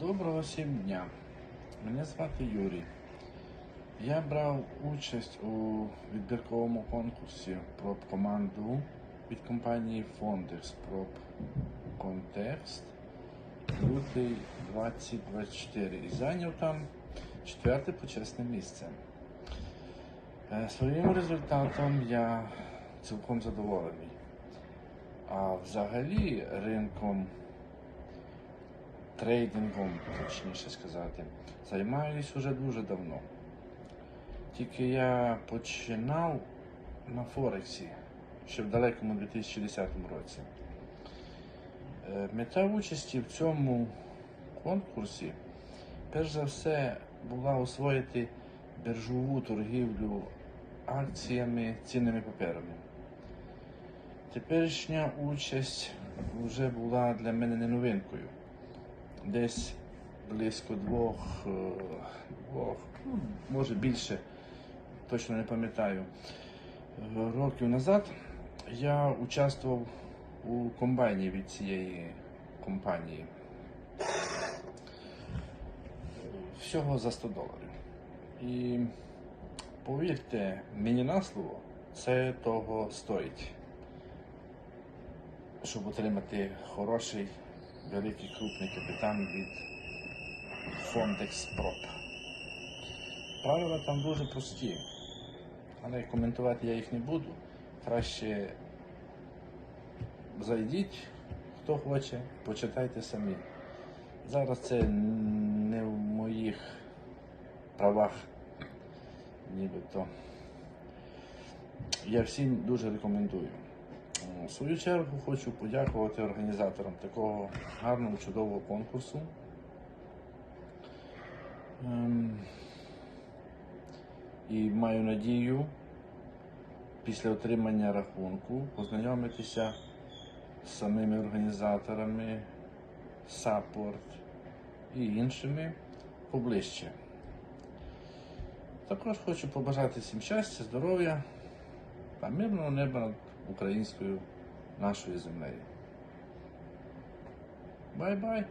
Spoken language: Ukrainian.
Доброго всім дня. Мене звати Юрій. Я брав участь у відбірковому конкурсі про команду від компанії Fondex про контекст лютий 2024 і зайняв там четверте почесне місце. Е, Своїм результатом я цілком задоволений. А взагалі ринком трейдингом, точніше сказати, займаюсь уже дуже давно. Тільки я починав на Форексі ще в далекому 2010 році. Е, Мета участі в цьому конкурсі, перш за все, була освоїти біржову торгівлю акціями, цінними паперами. Теперішня участь вже була для мене не новинкою десь близько двох, е, двох ну, може більше, точно не пам'ятаю. е, Років назад я участвував у комбайні від цієї компанії. Всього за 100 доларів. І повірте, мені на слово, це того стоїть, щоб отримати хороший великий крупний капітан від Prop. Правила там дуже прості, але коментувати я їх не буду. Краще зайдіть, хто хоче, почитайте самі. Зараз це не в моїх правах, нібито. Я всім дуже рекомендую. В свою чергу хочу подякувати організаторам такого гарного, чудового конкурсу. Ем, І маю надію після отримання рахунку познайомитися з самими організаторами, саппорт і іншими поближче. Також хочу побажати всім щастя, здоров'я та мирного неба над українською нашою землею. Бай-бай!